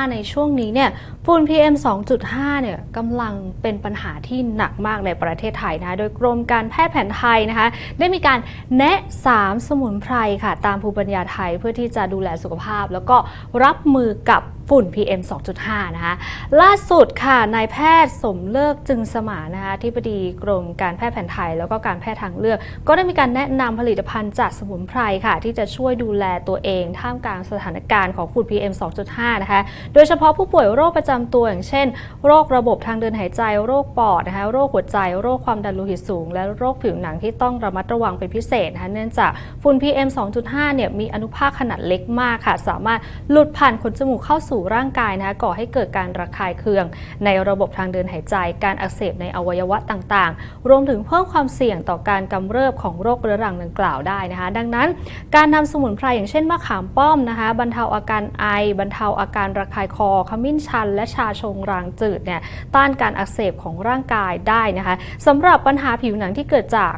ในช่วงนี้เนี่ยฝุ่น PM 2.5 เนี่ยกำลังเป็นปัญหาที่หนักมากในประเทศไทยนะโดยกรมการแพทย์แผนไทยนะคะ ได้มีการแนะ 3 สมุนไพรค่ะ ตามภูมิปัญญาไทยเพื่อที่จะดูแลสุขภาพ แล้วก็รับมือกับ ฝุ่น PM 2.5 นะคะ ล่าสุดค่ะนายแพทย์สมเลิกจึงสมานะคะที่ปดีกรมการแพทย์แผนไทย แล้วก็การแพทย์ทางเลือก ก็ได้มีการแนะนำผลิตภัณฑ์จากสมุนไพรค่ะ ที่จะช่วยดูแลตัวเอง ท่ามกลางสถานการณ์ของฝุ่น PM 2.5 นะคะ โดยเฉพาะผู้ป่วยโรคประจำตัวอย่างเช่น โรคระบบทางเดินหายใจ โรคปอดนะคะ โรคหัวใจ โรคความดันโลหิตสูง และโรคผิวหนังที่ต้องระมัดระวังเป็นพิเศษนะคะ เนื่องจากฝุ่น PM 2.5 เนี่ยมีอนุภาคขนาดเล็กมากค่ะ สามารถหลุดผ่านขนจมูกเข้าสู่ร่างกายนะคะก่อให้เกิดการระคายเคือง ในระบบทางเดินหายใจ การอักเสบในอวัยวะต่างๆ รวมถึงเพิ่มความเสี่ยงต่อการกำเริบของโรคเรื้อรังดังกล่าวได้นะคะ ดังนั้น การนำสมุนไพรอย่างเช่นมะขามป้อมนะคะบรรเทาอาการไอ บรรเทาอาการระคายคอขมิ้นชัน และชาชงรางจืดเนี่ยต้านการอักเสบของร่างกายได้นะคะสำหรับปัญหาผิวหนังที่เกิดจาก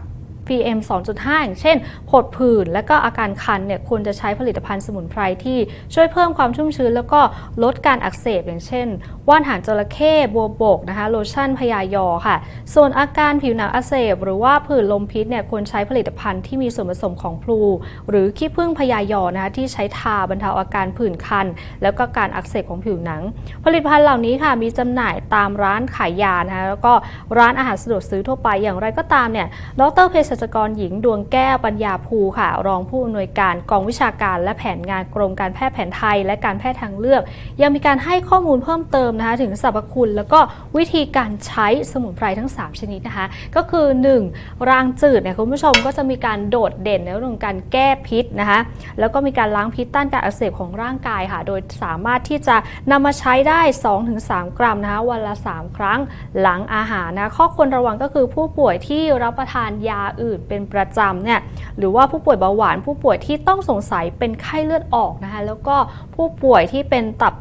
PM 2.5 อย่างเช่นผดผื่นและก็อาการคันเนี่ยควรจะใช้ผลิตภัณฑ์สมุนไพรที่ช่วยเพิ่มความชุ่มชื้น แล้วก็ลดการอักเสบอย่างเช่น ว่านหางจระเข้บัวบกนะคะโลชั่นพยายอค่ะ ส่วนอาการผิวหนังอักเสบ หรือว่าผื่นลมพิษเนี่ยควรใช้ผลิตภัณฑ์ที่มีส่วนผสมของพลู หรือขี้ผึ้งพยายอนะคะที่ใช้ทาบรรเทาอาการผื่นคัน แล้วก็การอักเสบของผิวหนัง ผลิตภัณฑ์เหล่านี้ค่ะมีจำหน่ายตามร้านขายยานะคะแล้วก็ร้านอาหารสะดวกซื้อทั่วไปอย่างไรก็ตามเนี่ยดรเภสัชกรหญิงดวงแก้วปัญญาภูค่ะ รองผู้อำนวยการกองวิชาการและแผนงานกรมการแพทย์แผนไทย และการแพทย์ทางเลือก ยังมีการให้ข้อมูลเพิ่มเติมนะคะถึงสรรพคุณ แล้วก็วิธีการใช้สมุนไพรทั้ง 3 ชนิดนะคะ ก็คือ 1. รางจืดเนี่ยคุณผู้ชมก็จะมีการโดดเด่นในเรื่องการแก้พิษนะคะแล้วก็มีการล้างพิษต้านการอักเสบของร่างกายค่ะ โดยสามารถที่จะนำมาใช้ได้ 2-3 กรัมนะคะวันละ 3 ครั้งหลังอาหารนะข้อควรระวังก็คือผู้ป่วยที่รับประทานยาอื่นเป็นประจำเนี่ยหรือว่าผู้ป่วยเบาหวาน ผู้ป่วยที่ต้องสงสัยเป็นไข้เลือดออกนะคะแล้วก็ผู้ป่วยที่เป็นตับ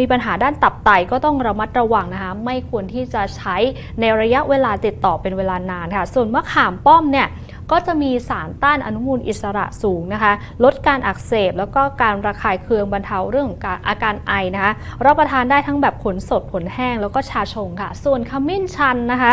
มีปัญหาด้านตับไตก็ต้องระมัดระวังนะคะ ไม่ควรที่จะใช้ในระยะเวลาติดต่อเป็นเวลานานค่ะ ส่วนมะขามป้อมเนี่ย ก็จะมีสารต้านอนุมูลอิสระสูงนะคะ ลดการอักเสบ แล้วก็การระคายเคืองบรรเทาเรื่องของการอาการไอนะคะรับประทานได้ทั้งแบบผลสดผลแห้งแล้วก็ชาชงค่ะ ส่วนขมิ้นชันนะคะ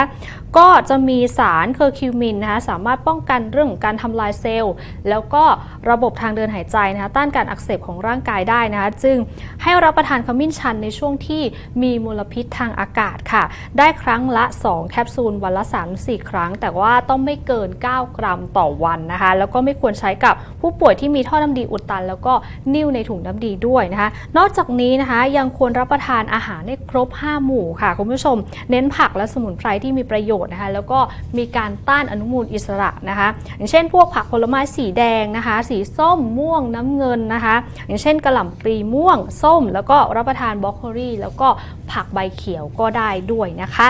ก็จะมีสารเคอร์คิวมินนะคะสามารถป้องกันเรื่องของการทำลายเซลล์ แล้วก็ระบบทางเดินหายใจนะคะต้านการอักเสบของร่างกายได้นะคะ จึงให้รับประทานขมิ้นชันในช่วงที่มีมลพิษทางอากาศค่ะ ได้ครั้งละ 2 แคปซูลวันละ 3-4 ครั้ง แต่ว่าต้องไม่เกิน 9กรัมต่อวันนะคะ แล้วก็ไม่ควรใช้กับผู้ป่วยที่มีท่อน้ำดีอุดตัน แล้วก็นิ่วในถุงน้ำดีด้วยนะคะ นอกจากนี้นะคะยังควรรับประทานอาหารให้ครบ 5 หมู่ค่ะคุณผู้ชม เน้นผักและสมุนไพรที่มีประโยชน์นะคะ แล้วก็มีการต้านอนุมูลอิสระนะคะ อย่างเช่น พวกผักผลไม้สีแดงนะคะ สีส้มม่วงน้ำเงินนะคะ อย่างเช่นกระหล่ำปลีม่วง ส้ม แล้วก็รับประทานบรอกโคลีแล้วก็ผักใบเขียวก็ได้ด้วยนะคะ